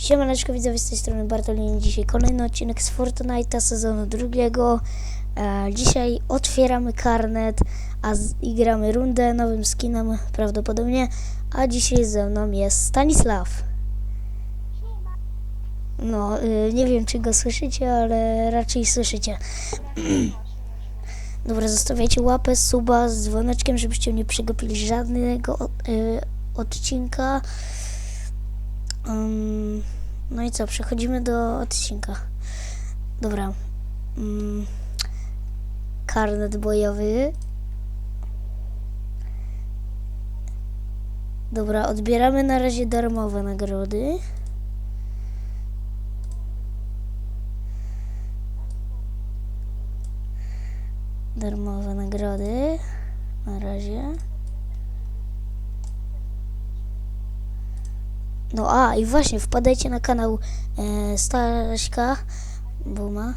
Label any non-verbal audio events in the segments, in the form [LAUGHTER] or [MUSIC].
Siemaneczko widzowie z tej strony Bartolini. Dzisiaj kolejny odcinek z Fortnite'a sezonu drugiego. E, dzisiaj otwieramy karnet, a z, i gramy rundę nowym skinem prawdopodobnie. A dzisiaj ze mną jest Stanisław. No, y, nie wiem czy go słyszycie, ale raczej słyszycie. [CLEARS THROAT] Dobra, zostawiajcie łapę, suba z dzwoneczkiem, żebyście nie przegapili żadnego y, odcinka. Um, no i co, przechodzimy do odcinka. Dobra. Um, karnet bojowy. Dobra, odbieramy na razie darmowe nagrody. Darmowe nagrody. Na razie. No a i właśnie wpadajcie na kanał e, Staśka Buma.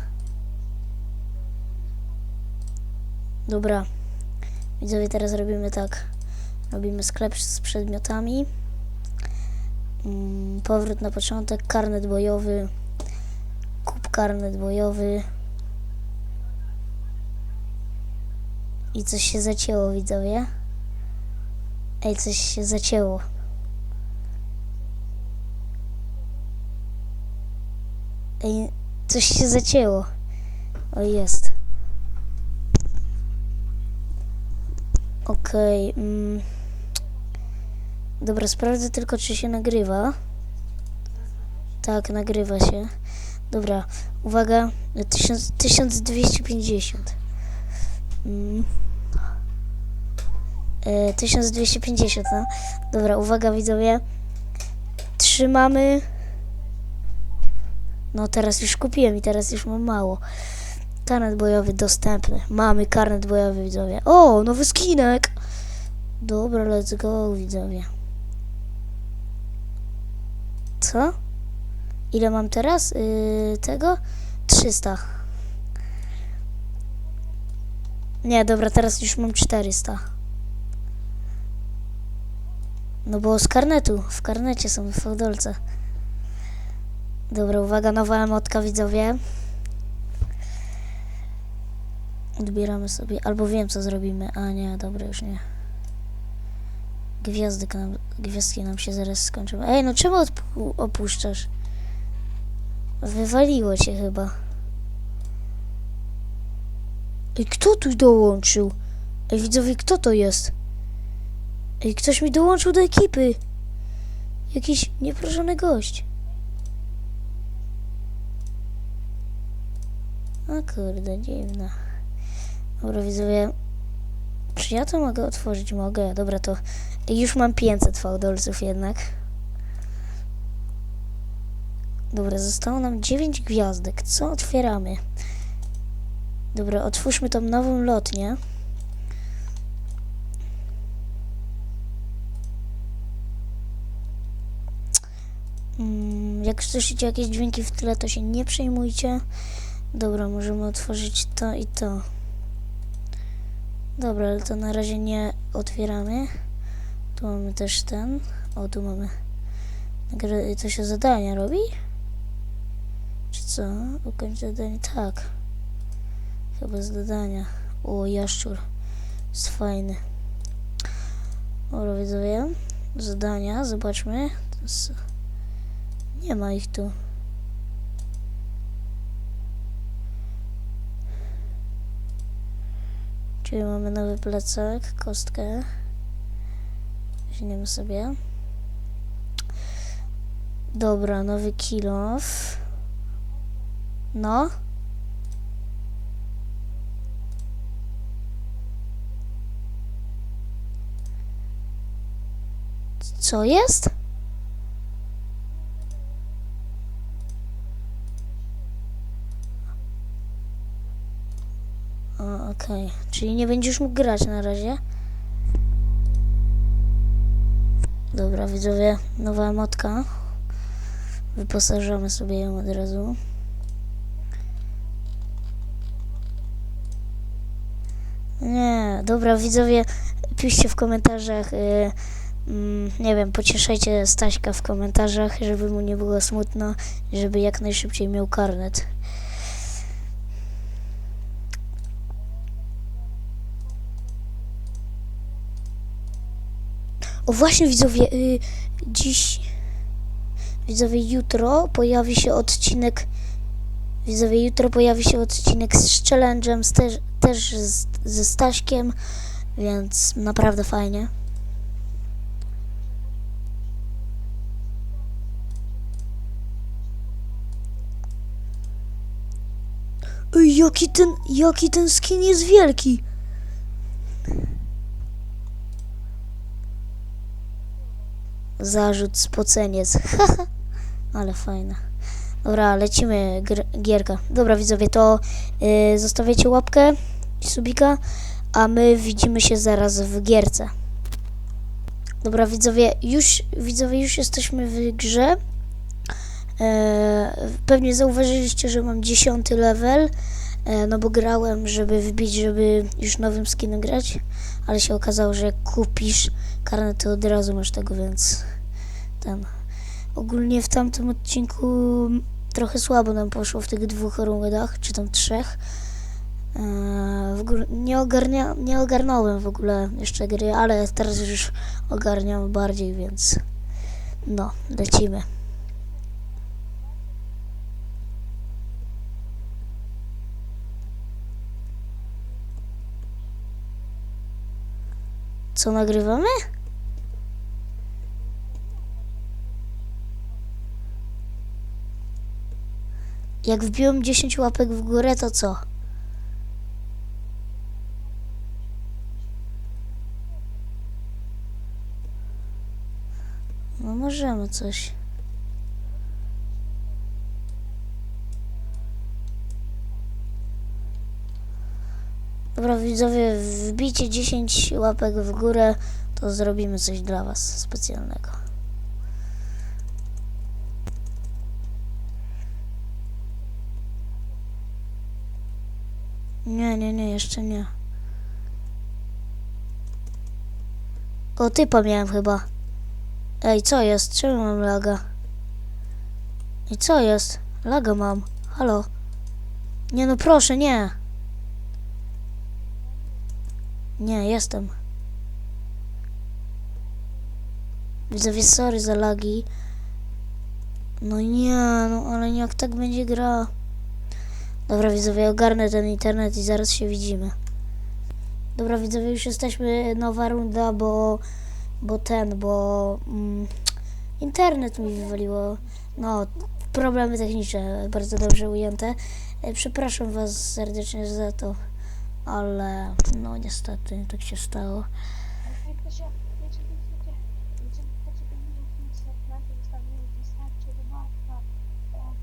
Dobra. Widzowie, teraz robimy tak. Robimy sklep z przedmiotami. Mm, powrót na początek, karnet bojowy. Kup karnet bojowy. I coś się zacięło, widzowie. Ej, coś się zacięło. Ej, coś się zacięło. O, jest. Okej. mm. Dobra, sprawdzę tylko, czy się nagrywa. Tak, nagrywa się. Dobra, uwaga. 1000, 1250. Mm. E, 1250, no. Dobra, uwaga widzowie. Trzymamy. No teraz już kupiłem i teraz już mam mało. Karnet bojowy dostępny. Mamy karnet bojowy, widzowie. O, nowy skinek! Dobra, let's go, widzowie. Co? Ile mam teraz? Yy, tego? 300. Nie, dobra, teraz już mam 400. No bo z karnetu, w karnecie są w fałdolce. Dobra, uwaga, nowa emotka, widzowie. Odbieramy sobie, albo wiem co zrobimy. A nie, dobra, już nie. Gwiazdy nam, gwiazdki nam się zaraz skończą. Ej, no czemu opuszczasz? Wywaliło cię chyba. Ej, kto tu dołączył? Ej, widzowie, kto to jest? Ej, ktoś mi dołączył do ekipy. Jakiś nieproszony gość. O kurde, dziwne. Dobra, widzowie. Czy ja to mogę otworzyć? Mogę. Dobra, to już mam 500 fałdolców jednak. Dobra, zostało nam 9 gwiazdek. Co otwieramy? Dobra, otwórzmy tą nową lotnię. Mm, Jak słyszycie jakieś dźwięki w tle, to się nie przejmujcie. Dobra, możemy otworzyć to i to. Dobra, ale to na razie nie otwieramy. Tu mamy też ten. O, tu mamy. To się zadania robi? Czy co? Ukończ zadanie. Tak. Chyba zadania. O, jaszczur. Jest fajny. Dobra, widzowie. Zadania, zobaczmy. Nie ma ich tu. Czyli mamy nowy plecak, kostkę. Weźmiemy sobie. Dobra, nowy kilof. No. Co jest? Okej. Czyli nie będziesz mógł grać na razie. Dobra, widzowie, nowa emotka. Wyposażamy sobie ją od razu. Nie, dobra, widzowie, piszcie w komentarzach, y, Mm, nie wiem, pocieszajcie Staśka w komentarzach, żeby mu nie było smutno, żeby jak najszybciej miał karnet. O właśnie widzowie, y, dziś widzowie jutro pojawi się odcinek widzowie jutro pojawi się odcinek z challenge'em też, też z, ze Staśkiem, więc naprawdę fajnie. Ej, jaki ten, jaki ten skin jest wielki. Zarzut spoceniec. [LAUGHS] Ale fajna. Dobra, lecimy gierka. Dobra, widzowie, to yy, zostawiacie łapkę i subika, a my widzimy się zaraz w gierce. Dobra, widzowie, już, widzowie, już jesteśmy w grze. E, pewnie zauważyliście, że mam 10 level, e, no bo grałem, żeby wbić, żeby już nowym skinem grać, ale się okazało, że jak kupisz karnet, to od razu masz tego, więc ten. Ogólnie w tamtym odcinku trochę słabo nam poszło w tych dwóch rundach, czy tam trzech. E, w ogóle nie, ogarnia, nie ogarnąłem w ogóle jeszcze gry, ale teraz już ogarniam bardziej, więc no, lecimy. Co nagrywamy? Jak wbiłem 10 łapek w górę, to co? No możemy coś. Dobra, widzowie, wbijcie 10 łapek w górę, to zrobimy coś dla was specjalnego. Nie, nie, nie, jeszcze nie. O, typa miałem chyba. Ej, co jest? Czemu mam laga? Ej, co jest? Laga mam. Halo? Nie no, proszę, nie. Nie, jestem. Widzowie, sorry za lagi. No nie, no ale jak tak będzie gra. Dobra, widzowie, ogarnę ten internet i zaraz się widzimy. Dobra, widzowie, już jesteśmy, nowa runda, bo, bo ten, bo mm, internet mi wywaliło. No, problemy techniczne, bardzo dobrze ujęte. E, Przepraszam Was serdecznie za to, ale no niestety tak się stało. Jak ktoś, wiecie, wiecie, wiecie, chcecie minut nic na to zostawić, wystarczy rybaczka,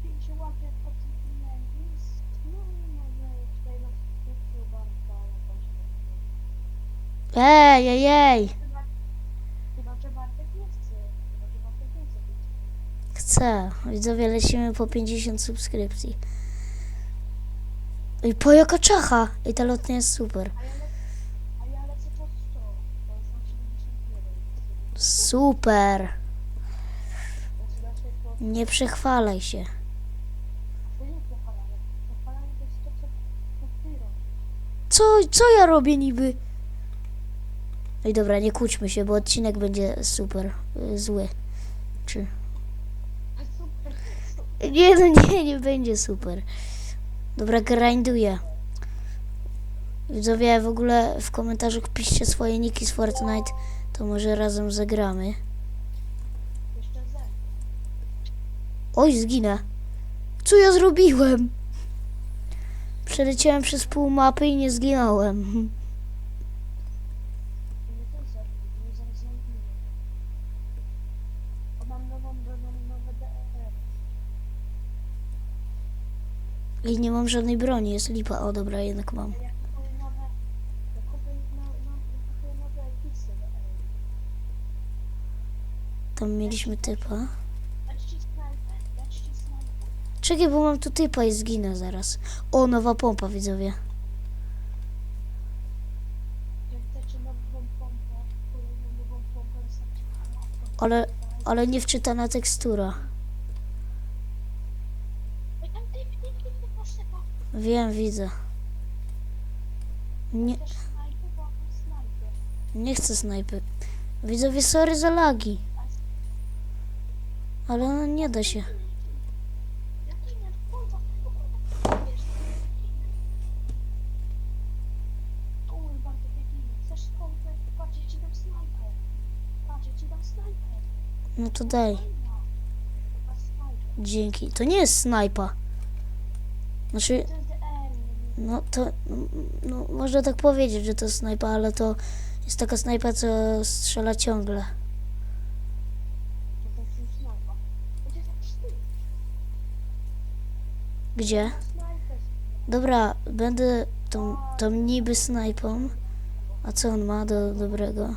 pięciu łapek pod tym filmem, więc no i może tutaj na YouTube bardzo jakoś tam. Ej, ej, ej! Chyba, że Bartek nie chce, chyba, że Bartek nie chce być. Chcę. Widzowie, lecimy po 50 subskrypcji. Ej, po jaka czacha! Ej, ta lotnia jest super. A ja, le, a ja lecę po 100, bo jest na 71. Super! Raczej po... Nie przechwalaj się. To nie pochwalanie. Pochwalanie to jest to, co co ty robisz. Co, co ja robię niby? Ej, dobra, nie kłóćmy się, bo odcinek będzie super y, zły. Czy... Nie, no nie, nie będzie super. Dobra, grinduję. Widzowie, w ogóle w komentarzach piszcie swoje niki z Fortnite, to może razem zagramy. Oj, zginę. Co ja zrobiłem? Przeleciałem przez pół mapy i nie zginąłem. I nie mam żadnej broni, jest lipa. O, dobra, jednak mam. Tam mieliśmy typa. Czekaj, bo mam tu typa i zginę zaraz. O, nowa pompa, widzowie. Ale, ale nie wczytana tekstura. Oj, tam typ, typ, typ, typ, poszedł. Wiem, widzę. Nie, nie chcę snajpy. Widzowie, sorry za lagi. Ale no, nie da się. No to daj. Dzięki. To nie jest snajpa. Znaczy. No to, no, można tak powiedzieć, że to snajpa, ale to jest taka snajpa, co strzela ciągle. Gdzie? Dobra, będę tą, tą niby snajpą. A co on ma do dobrego?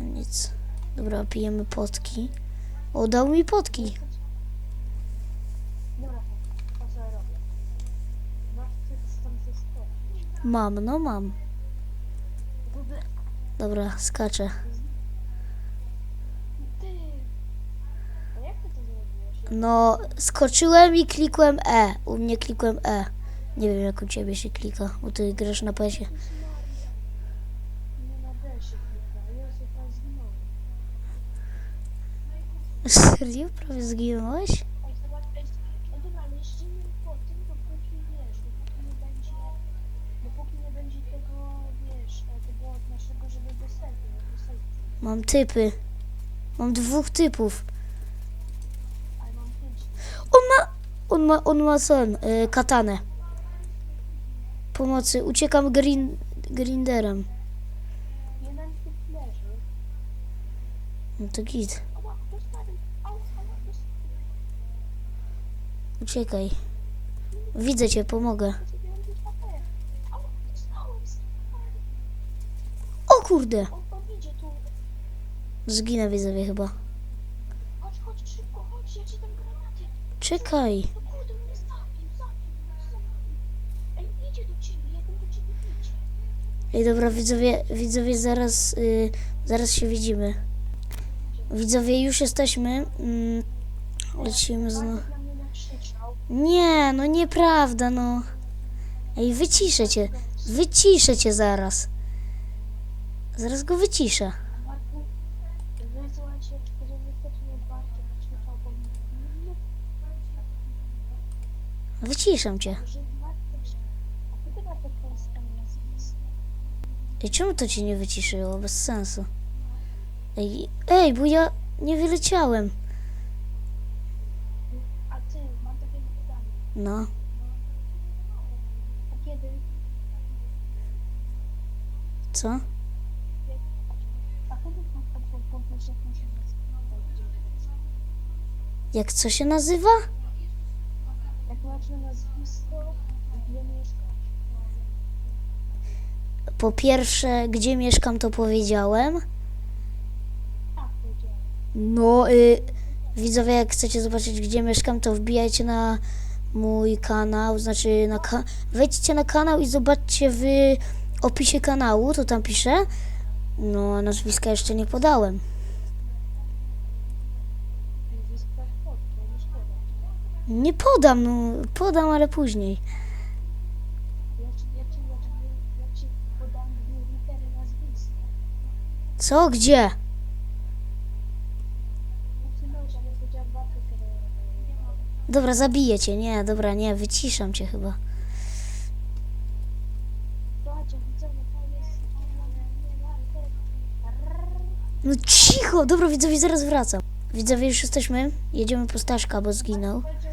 Nic. Dobra, pijemy potki. O, dał mi potki. Dobra, to co ja robię? Masz ty stąd ze stołu. Mam, no mam. Dobra, skaczę. No, skoczyłem i klikłem E. U mnie klikłem E. Nie wiem, jak u ciebie się klika, bo ty grasz na pesie. Serio? Prawie zginąłeś? Mam typy. Mam dwóch typów. On ma, on ma, on ma ten, y, katanę. Pomocy, uciekam green, grinderem. No to git. Uciekaj. Widzę cię, pomogę. O kurde! On, on idzie tu. Zginę widzowie chyba. Chodź, chodź, szybko, chodź, ja ci dam granaty. Czekaj. No kurde, mnie zabił, zabił, zabił. Ej, idzie do ciebie, jak on do ciebie idzie. Ej, dobra, widzowie, widzowie, zaraz, y, zaraz się widzimy. Widzowie, już jesteśmy. Mm, lecimy znowu. Nie, no nieprawda, no. Ej, wyciszę cię. Wyciszę cię zaraz. Zaraz go wyciszę. Polska nazwisko? Ej, czemu to cię nie wyciszyło? Bez sensu. Ej, ej, bo ja nie wyleciałem. A ty, mam takie pytanie. No. A kiedy? Co? A kiedy jak się nazywa? Jak co się nazywa? Na nazwisko, gdzie mieszkasz? Po pierwsze, gdzie mieszkam, to powiedziałem. Tak, powiedziałem. No, y, widzowie, jak chcecie zobaczyć, gdzie mieszkam, to wbijajcie na mój kanał, znaczy na ka- wejdźcie na kanał i zobaczcie w opisie kanału, to tam piszę. No, a nazwiska jeszcze nie podałem. Nie podam, no, podam, ale później. Co? Gdzie? Dobra, zabiję cię. Nie, dobra, nie, wyciszam cię chyba. No cicho! Dobra, widzowie, zaraz wracam. Widzowie, już jesteśmy. Jedziemy po Staszka, bo zginął. Powiedział, że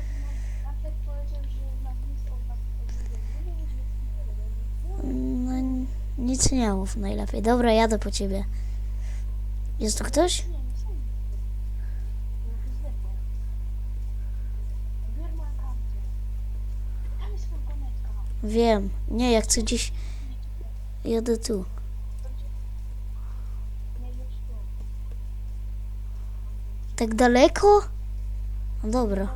Bartek powiedział, że nazwisko was No, nie najlepiej. Dobra, jadę po ciebie. Jest tu ktoś? Wiem. Nie, ja chcę gdzieś... Jadę tu. Tak daleko? No dobra.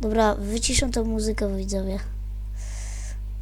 Dobra, wyciszę tą muzykę, widzowie.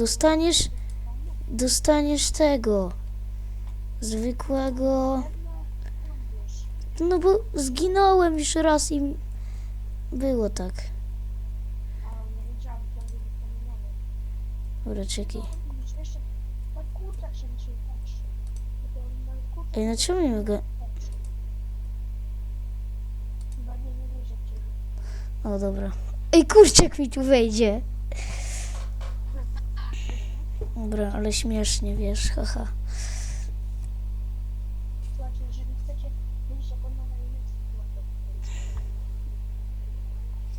dostaniesz, dostaniesz tego. Zwykłego. no bo zginąłem już raz i było tak. Dobra, czekaj. Ej, no czemu nie mogę? O, dobra. Ej, kurczak mi tu wejdzie. Dobra, ale śmiesznie, wiesz, [LAUGHS] haha.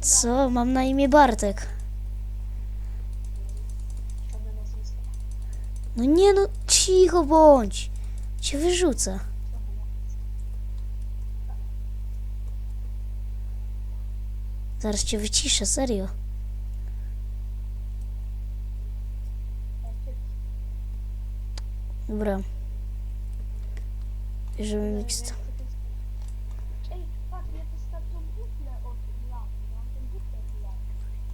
Co? Mam na imię Bartek. No nie no, cicho bądź. Cię wyrzucę. Zaraz cię wyciszę, serio. Butlę od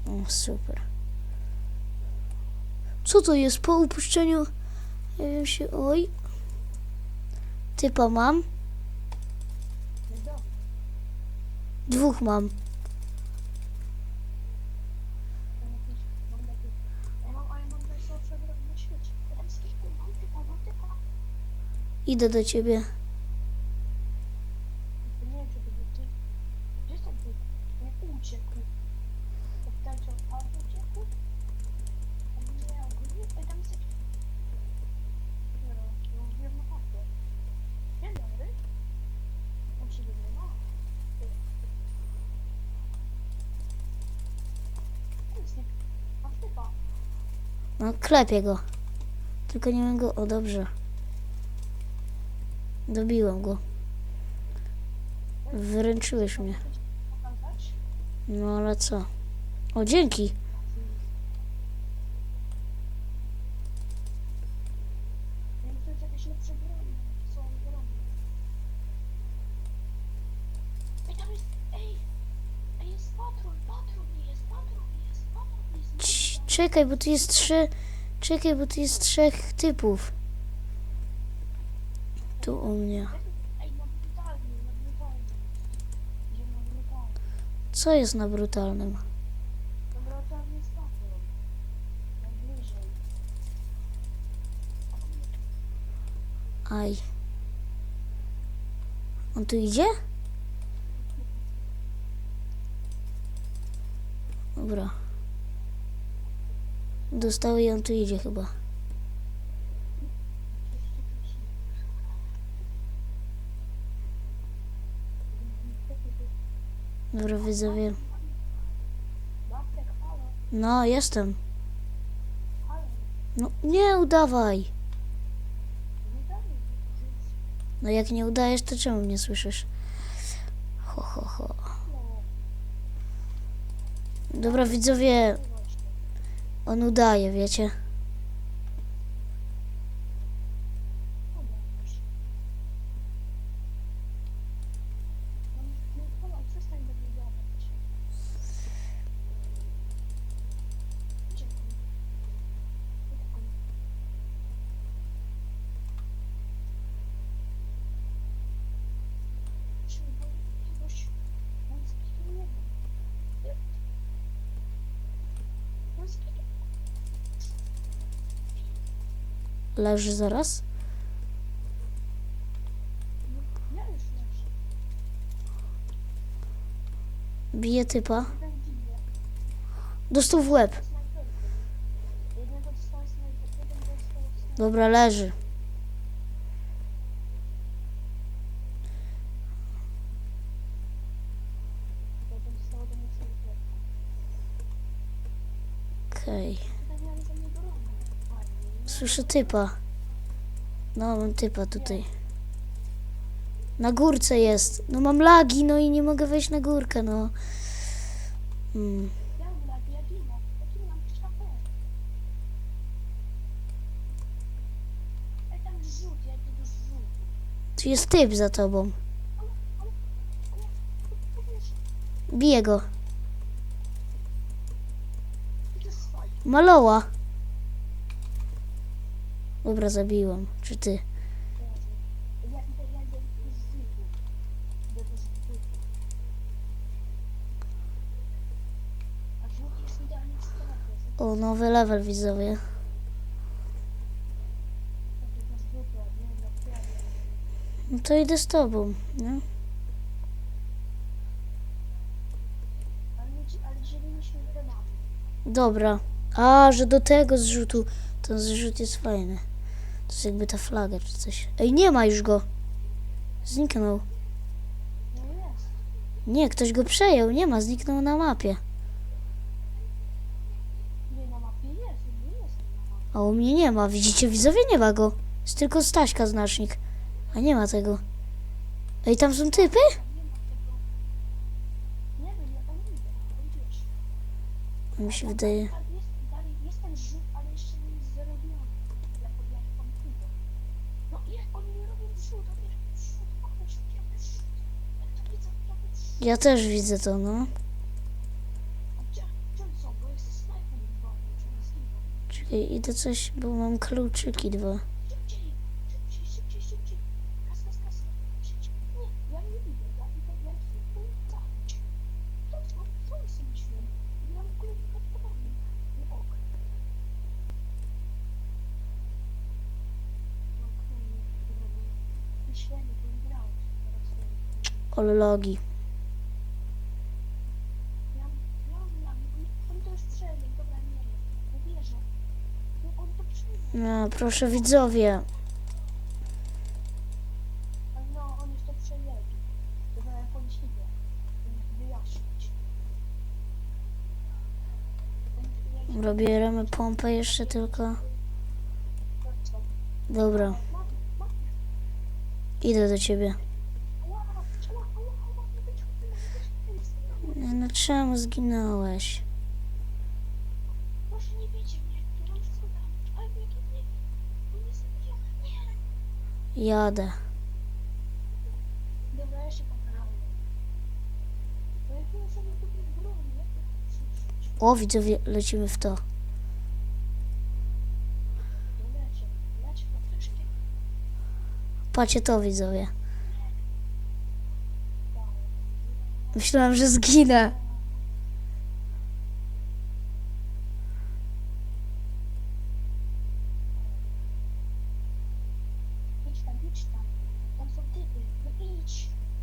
Lamy. O, super. Co to jest po upuszczeniu? Wiem się. Oj. Typa mam. Dobra. Dwóch. Mam Idę do ciebie. Nie wiem, czy był ty. Gdzie? Nie uciekł. Uciekł? Nie, ogólnie, dobry. On się nie ma. No, klepię go. Tylko nie wiem go. O, dobrze. Dobiłem go. Wyręczyłeś mnie. No, ale co? O, dzięki. Cii, czekaj, bo tu jest trzy... Czekaj, bo tu jest trzech typów. Tu u mnie. Co jest na brutalnym? Aj. On tu idzie? Dobra. Dostał i on tu idzie chyba. Dobra, widzowie. No, jestem. No, nie udawaj. No, jak nie udajesz, to czemu mnie słyszysz? Ho, ho, ho. Dobra, widzowie, on udaje, wiecie? Leży zaraz. Bije typa. Dostał w łeb. Dobra, leży. Słyszę typa. No, mam typa tutaj. Na górce jest. No mam lagi, no i nie mogę wejść na górkę, no. Mm. Ja mam lagi, ja ginę. Ja ginę, mam 5 HP. Ej, tam rzut, ja idę do rzutu. Tu jest typ za tobą. Biję go. Maloła. Dobra, zabiłem. Czy ty? Ja idę, ja idę do rzutu. Idę do rzutu. A rzut jest idealnie w strefie. O, nowy level widzowie. No to idę z tobą, nie? Dobra. A, że do tego zrzutu. Ten zrzut jest fajny. To jest jakby ta flaga czy coś. Ej, nie ma już go. Zniknął. Nie, ktoś go przejął. Nie ma, zniknął na mapie. A u mnie nie ma. Widzicie, widzowie, nie ma go. Jest tylko Staśka znacznik. A nie ma tego. Ej, tam są typy? Mi się wydaje. Ja też widzę to, no. Czekaj, idę coś, bo mam kluczyki dwa. Szybciej, No, proszę widzowie. No, on już to przejęli. Wyjaśnić. Robimy pompę jeszcze tylko. Dobra, idę do ciebie. No czemu zginąłeś? Proszę nie bijcie mnie, ja mam wszystko tam. Ale jak nie, on nie zabija. Nie. Jadę. Dobra, ja się poprawię. Bo jak ja sobie kupię broń, jak to przyjrzeć? O, widzowie, lecimy w to. Faktycznie. Patrzcie to, widzowie. Tak. Myślałam, że zginę.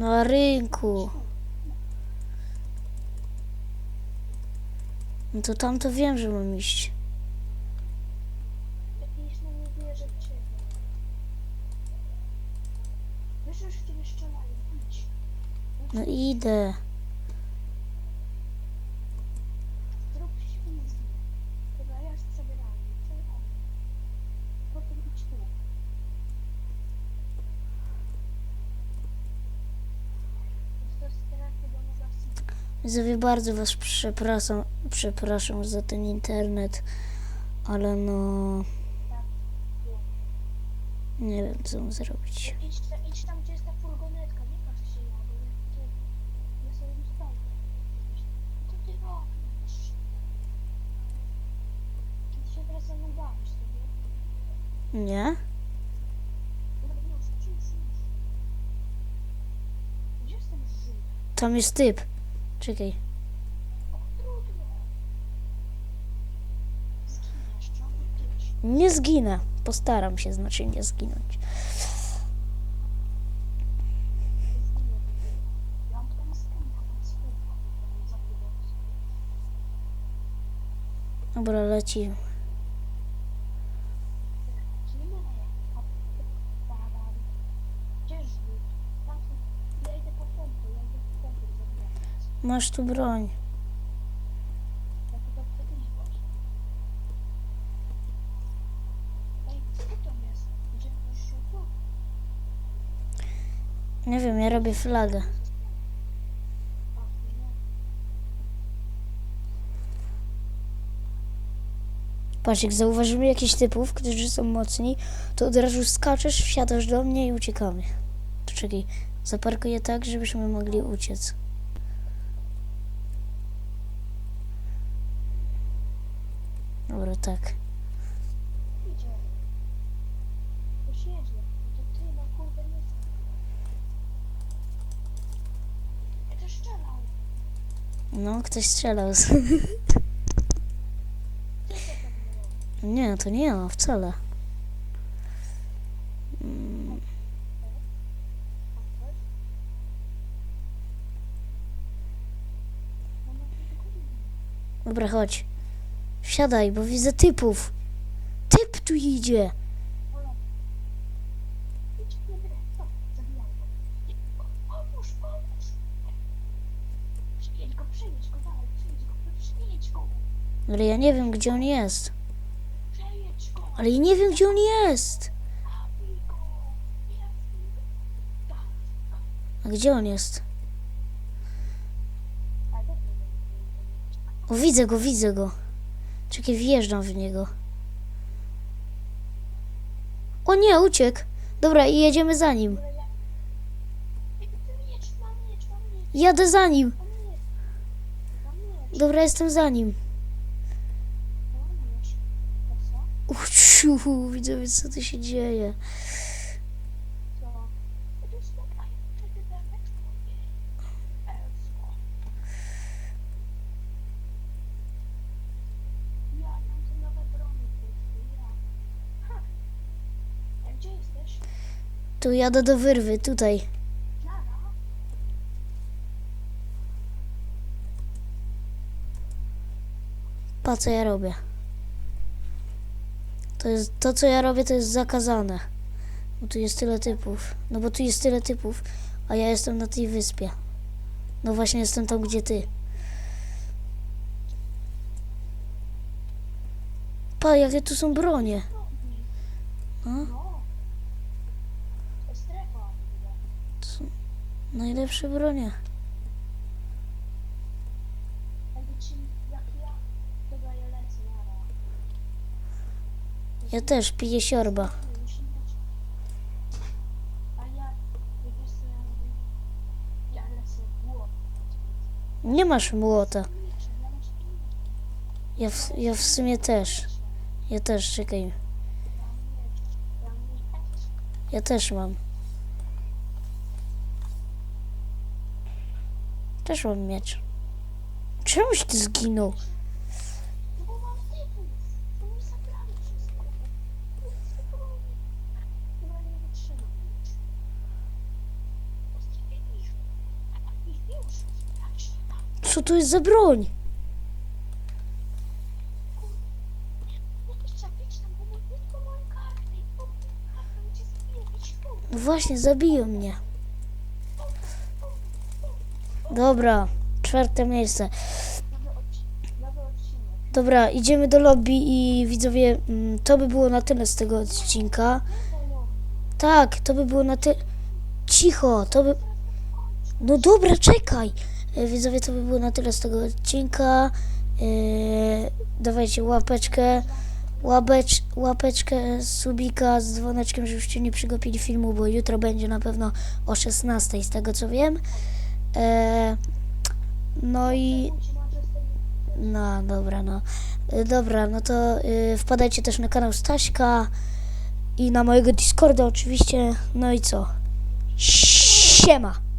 Na rynku. No to tam to wiem, że mam iść. Jakiś na Widzowie, bardzo was przepraszam, przepraszam za ten internet, ale no nie wiem co mam zrobić. Idź, ta, idź tam, gdzie jest ta furgonetka. Nie patrz się ja, sobie. Co ty robisz? Ty się teraz sobie. Nie? Rzut? Tam jest typ. Czekaj. Nie zginę. Postaram się, znaczy nie zginąć. Ja mam tam skrzynkę, tam skrzynkę. Zabieram sobie. Dobra, lecimy. Lecimy. A badam. Gdzież wy? Tam są... Ja idę po pompę, ja idę po pompę zabierać. Masz tu broń. Nie wiem, ja robię flagę. Patrz, jak zauważymy jakichś typów, którzy są mocni, to od razu skaczesz, wsiadasz do mnie i uciekamy. To czekaj, zaparkuję tak, żebyśmy mogli uciec. Strzelał. No, ktoś strzelał. z-? [LAUGHS] Nie, to nie ja, wcale. Mm? No, no. Dobra, chodź. Wsiadaj, bo widzę typów. Typ tu idzie. Ale ja nie wiem, gdzie on jest. Ale ja nie wiem, gdzie on jest. A gdzie on jest? O, widzę go, widzę go. Czekaj, wjeżdżam w niego. O nie, uciekł. Dobra, i jedziemy za nim. Jadę za nim. Dobra, jestem za nim. Uciu, widzowie, co tu się dzieje? Tu jadę do wyrwy, tutaj. Pa, co ja robię. To jest, to, co ja robię, to jest zakazane. Bo tu jest tyle typów. No bo tu jest tyle typów, a ja jestem na tej wyspie. No właśnie jestem tam, gdzie ty. Pa, jakie tu są bronie. Robi. No, No. To jest strefa. w ogóle. to są najlepsze bronie. Ja, też piję siorba. Nie, masz młota. Ja w, ja w sumie też. Ja też, czekaj. Ja też mam. Też mam miecz. Czemuś ty zginął? Co to jest za broń? No właśnie, zabiją mnie. Dobra, czwarte miejsce. Dobra, idziemy do lobby i widzowie, mm, to by było na tyle z tego odcinka. Tak, to by było na tyle. Cicho, to by. No dobra, czekaj. E, Widzowie, to by było na tyle z tego odcinka. E, dawajcie łapeczkę, łapecz, łapeczkę, subika z dzwoneczkiem, żebyście nie przegapili filmu, bo jutro będzie na pewno o 16 z tego co wiem. E, no i. No, dobra, no. E, Dobra, no to y, wpadajcie też na kanał Staśka i na mojego Discorda oczywiście. No i co? Siema!